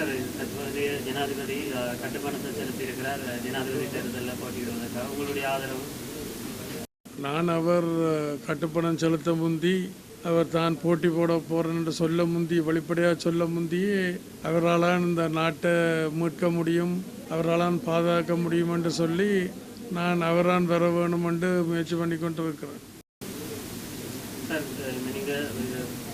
Sir தற்போதைய ஜனாதிபதி கட்டுமானத்தை செலுத்தியிருக்கிறார். ஜனாதிபதி தேர்தலில் போட்டியிடுவதற்காக உங்களுடைய ஆதரவு? நான் அவர் கட்டுப்பணம் செலுத்த முந்தி அவர் தான் போட்டி போட போறேன் என்று சொல்ல முந்தி வெளிப்படையாக சொல்ல முந்தியே அவரால் இந்த நாட்டை மீட்க முடியும் அவரால் பாதுகாக்க முடியும் என்று சொல்லி நான் அவரான் வர வேணும் என்று முயற்சி பண்ணி கொண்டிருக்கிறேன் சார் நீங்கள்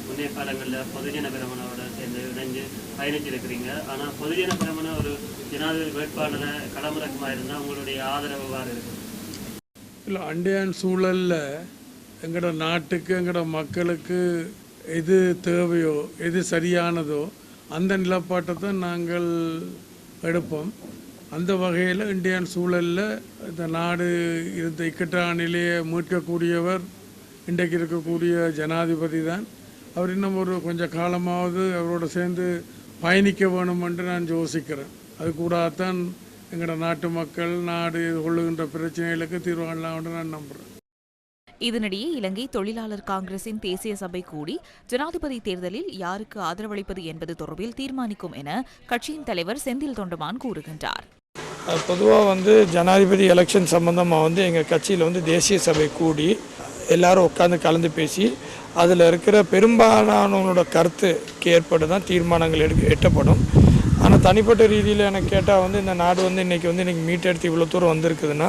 முன்னே காலங்களில் பொதுஜன பிரமணோட சேர்ந்து இணைஞ்சு பயணிச்சிருக்கிறீங்க ஆனால் பொதுஜன பிரமண ஒரு ஜனாதிபதி வேட்பாளரை களமிறக்கமாக இருந்தால் உங்களுடைய ஆதரவு வாறு இருக்கு? இல்லை அண்டையான் சூழலில் எங்களோட நாட்டுக்கு எங்களோட மக்களுக்கு எது தேவையோ எது சரியானதோ அந்த நிலப்பாட்டை தான் நாங்கள் எடுப்போம். அந்த வகையில் இண்டியன் சூழலில் இந்த நாடு இருந்த இக்கட்டான நிலையை மீட்கக்கூடியவர் இன்றைக்கு இருக்கக்கூடிய ஜனாதிபதி தான். அவர் இன்னும் ஒரு கொஞ்சம் காலமாவது அவரோட சேர்ந்து பயணிக்க வேணும் என்று நான் யோசிக்கிறேன். அது கூடத்தான் எங்களோட நாட்டு மக்கள் நாடு கொள்ளுகின்ற பிரச்சனைகளுக்கு தீர்வு காணலாம் என்று நான் நம்புகிறேன் இதனிடையே இலங்கை தொழிலாளர் காங்கிரசின் தேசிய சபை கூடி ஜனாதிபதி தேர்தலில் யாருக்கு ஆதரவளிப்பது என்பது தொடர்பில் தீர்மானிக்கும் என கட்சியின் தலைவர் செந்தில் தொண்டமான் கூறுகின்றார். பொதுவாக வந்து ஜனாதிபதி எலெக்ஷன் சம்மந்தமாக வந்து எங்கள் கட்சியில் வந்து தேசிய சபை கூடி எல்லாரும் உட்காந்து கலந்து பேசி அதில் இருக்கிற பெரும்பாலானவங்களோட கருத்துக்கு ஏற்பட்டு தான் தீர்மானங்கள் எடுக்க எட்டப்படும். ஆனால் தனிப்பட்ட ரீதியில் எனக்கு கேட்டால் வந்து இந்த நாடு வந்து இன்றைக்கி வந்து இன்றைக்கி மீட்டெடுத்து இவ்வளோ தூரம் வந்திருக்குதுன்னா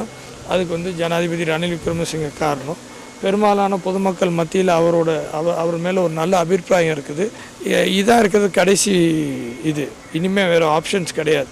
அதுக்கு வந்து ஜனாதிபதி ரணில் விக்ரமசிங்க காரணம். பெரும்பாலான பொதுமக்கள் மத்தியில் அவரோட அவர் அவர் மேலே ஒரு நல்ல அபிப்பிராயம் இருக்குது. இதாக இதான் இருக்கிறது கடைசி இது. இனிமேல் வேறு ஆப்ஷன்ஸ் கிடையாது.